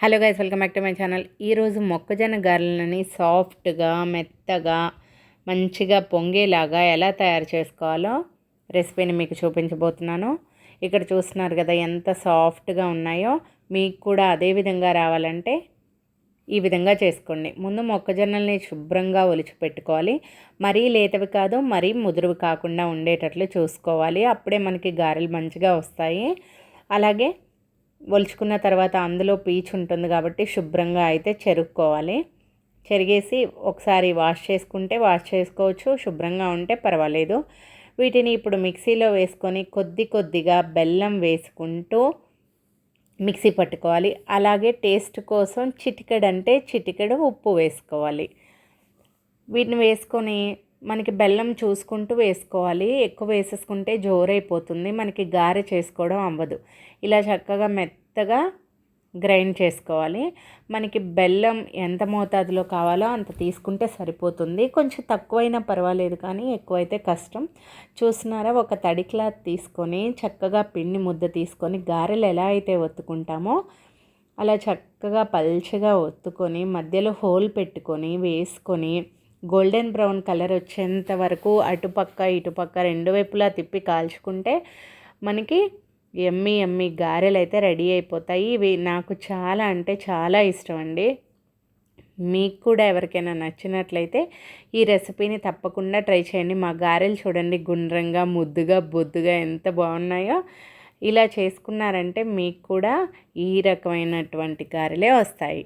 Hello guys welcome back to my channel ఈరోజు మొక్కజొన్న గారెలని సాఫ్ట్గా మెత్తగా మంచిగా పొంగేలాగా ఎలా తయారు చేసుకోవాలో రెసిపీని మీకు చూపించబోతున్నాను. ఇక్కడ చూస్తున్నారు కదా ఎంత సాఫ్ట్గా ఉన్నాయో మీకు కూడా అదే విధంగా రావాలంటే ఈ విధంగా చేసుకోండి. ముందు మొక్కజొన్నల్ని శుభ్రంగా ఒలిచి పెట్టుకోవాలి మరీ లేతవి కాదు మరీ ముదురువి కాకుండా ఉండేటట్లు చూసుకోవాలి. అప్పుడే మనకి గారెలు మంచిగా వస్తాయి. అలాగే ఒలుచుకున్న తర్వాత అందులో పీచు ఉంటుంది కాబట్టి శుభ్రంగా అయితే చెరుక్కోవాలి. చెరిగేసి ఒకసారి వాష్ చేసుకుంటే వాష్ చేసుకోవచ్చు శుభ్రంగా ఉంటే పర్వాలేదు. వీటిని ఇప్పుడు మిక్సీలో వేసుకొని కొద్ది కొద్దిగా బెల్లం వేసుకుంటూ మిక్సీ పట్టుకోవాలి. అలాగే టేస్ట్ కోసం చిటికెడు అంటే చిటికెడు ఉప్పు వేసుకోవాలి. వీటిని వేసుకొని మనకి బెల్లం చూసుకుంటూ వేసుకోవాలి. ఎక్కువ వేసేసుకుంటే జోరైపోతుంది. మనకి గారె చేసుకోవడం అవ్వదు. ఇలా చక్కగా మెత్తగా గ్రైండ్ చేసుకోవాలి. మనకి బెల్లం ఎంత మోతాదులో కావాలో అంత తీసుకుంటే సరిపోతుంది. కొంచెం తక్కువైనా పర్వాలేదు కానీ ఎక్కువైతే కష్టం. చూస్తున్నారా? ఒక తడి క్లాత్ తీసుకొని చక్కగా పిండి ముద్ద తీసుకొని గారెలు ఎలా అయితే ఒత్తుకుంటామో అలా చక్కగా పల్చగా ఒత్తుకొని మధ్యలో హోల్ పెట్టుకొని వేసుకొని గోల్డెన్ బ్రౌన్ కలర్ వచ్చేంత వరకు అటుపక్క ఇటుపక్క రెండు వైపులా తిప్పి కాల్చుకుంటే మనకి ఎమ్మి ఎమ్మి గారెలు అయితే రెడీ అయిపోతాయి. ఇవి నాకు చాలా అంటే చాలా ఇష్టం అండి మీకు కూడా ఎవరికైనా నచ్చినట్లయితే ఈ రెసిపీని తప్పకుండా ట్రై చేయండి. మా గారెలు చూడండి గుండ్రంగా ముద్దుగా బొద్దుగా ఎంత బాగున్నాయో. ఇలా చేసుకున్నారంటే మీకు కూడా ఈ రకమైనటువంటి గారెలే వస్తాయి.